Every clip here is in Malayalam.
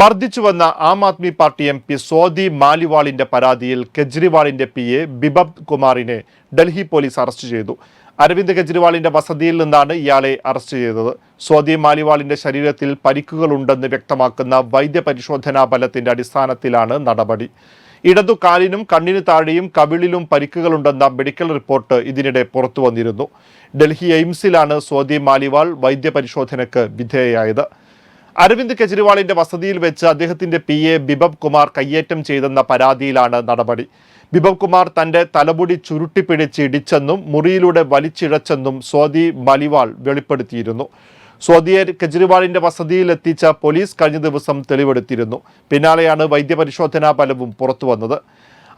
മർദ്ദിച്ചുവെന്ന Aam Aadmi party M P Swati മാലിവാളിന്റെ പരാതിയിൽ കെജ്രിവാളിന്റെ പി എ ബിബബ് കുമാറിനെ ഡൽഹി പോലീസ് അറസ്റ്റ് ചെയ്തു. അരവിന്ദ് കെജ്രിവാളിന്റെ വസതിയിൽ നിന്നാണ് ഇയാളെ അറസ്റ്റ് ചെയ്തത്. സ്വാതി മാലിവാളിന്റെ ശരീരത്തിൽ പരിക്കുകളുണ്ടെന്ന് വ്യക്തമാക്കുന്ന വൈദ്യപരിശോധനാ ഫലത്തിന്റെ അടിസ്ഥാനത്തിലാണ് നടപടി. ഇടതു കാലിനും കണ്ണിന് താഴെയും കവിളിലും പരിക്കുകളുണ്ടെന്ന മെഡിക്കൽ റിപ്പോർട്ട് ഇതിനിടെ പുറത്തു വന്നിരുന്നു ഡൽഹി എയിംസിലാണ് സ്വാതി മാലിവാൾ വൈദ്യപരിശോധനയ്ക്ക് വിധേയയായത്. അരവിന്ദ് കെജ്രിവാളിന്റെ വസതിയിൽ വെച്ച് അദ്ദേഹത്തിന്റെ പി എ ബിബബ് കുമാർ കയ്യേറ്റം ചെയ്തെന്ന പരാതിയിലാണ് നടപടി. ബിബബ് കുമാർ തന്റെ തലമുടി ചുരുട്ടിപ്പിടിച്ച് ഇടിച്ചെന്നും മുറിയിലൂടെ വലിച്ചിഴച്ചെന്നും സ്വാതി മലിവാൾ വെളിപ്പെടുത്തിയിരുന്നു. സ്വാതിയെ കെജ്രിവാളിന്റെ വസതിയിൽ എത്തിച്ച പോലീസ് കഴിഞ്ഞ ദിവസം തെളിവെടുത്തിരുന്നു. പിന്നാലെയാണ് വൈദ്യപരിശോധനാ ഫലവും പുറത്തുവന്നത്.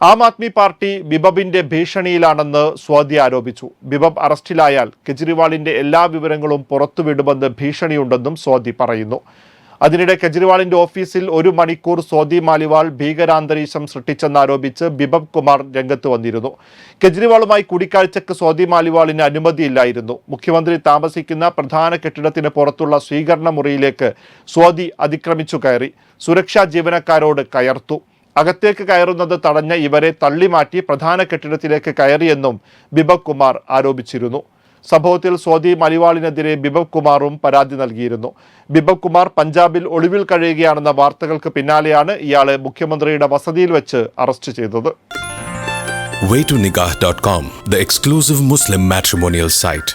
ആം ആദ്മി പാർട്ടി ബിബബിന്റെ ഭീഷണിയിലാണെന്ന് സ്വാതി ആരോപിച്ചു. ബിബബ് അറസ്റ്റിലായാൽ കെജ്രിവാളിന്റെ എല്ലാ വിവരങ്ങളും പുറത്തുവിടുമെന്ന് ഭീഷണിയുണ്ടെന്നും സ്വാതി പറയുന്നു. അതിനിടെ കെജ്രിവാളിന്റെ ഓഫീസിൽ ഒരു മണിക്കൂർ സ്വാതി മാലിവാൾ ഭീകരാന്തരീക്ഷം സൃഷ്ടിച്ചെന്നാരോപിച്ച് ബിബബ് കുമാർ രംഗത്ത് വന്നിരുന്നു. കെജ്രിവാളുമായി കൂടിക്കാഴ്ചക്ക് സ്വാതി മാലിവാളിന് അനുമതിയില്ലായിരുന്നു. മുഖ്യമന്ത്രി താമസിക്കുന്ന പ്രധാന കെട്ടിടത്തിന് പുറത്തുള്ള സ്വീകരണ മുറിയിലേക്ക് സ്വാതി അതിക്രമിച്ചു കയറി. സുരക്ഷാ ജീവനക്കാരോട് കയർത്തു. അകത്തേക്ക് കയറുന്നത് തടഞ്ഞ ഇവരെ തള്ളിമാറ്റി പ്രധാന കെട്ടിടത്തിലേക്ക് കയറിയെന്നും ബിബബ് കുമാർ ആരോപിച്ചിരുന്നു. സംഭവത്തിൽ സ്വാതി മലിവാളിനെതിരെ ബിബബ് കുമാറും പരാതി നൽകിയിരുന്നു. ബിബബ് കുമാർ പഞ്ചാബിൽ ഒളിവിൽ കഴിയുകയാണെന്ന വാർത്തകൾക്ക് പിന്നാലെയാണ് ഇയാളെ മുഖ്യമന്ത്രിയുടെ വസതിയിൽ വെച്ച് അറസ്റ്റ് ചെയ്തത്. Waytonikah.com, the exclusive Muslim matrimonial site.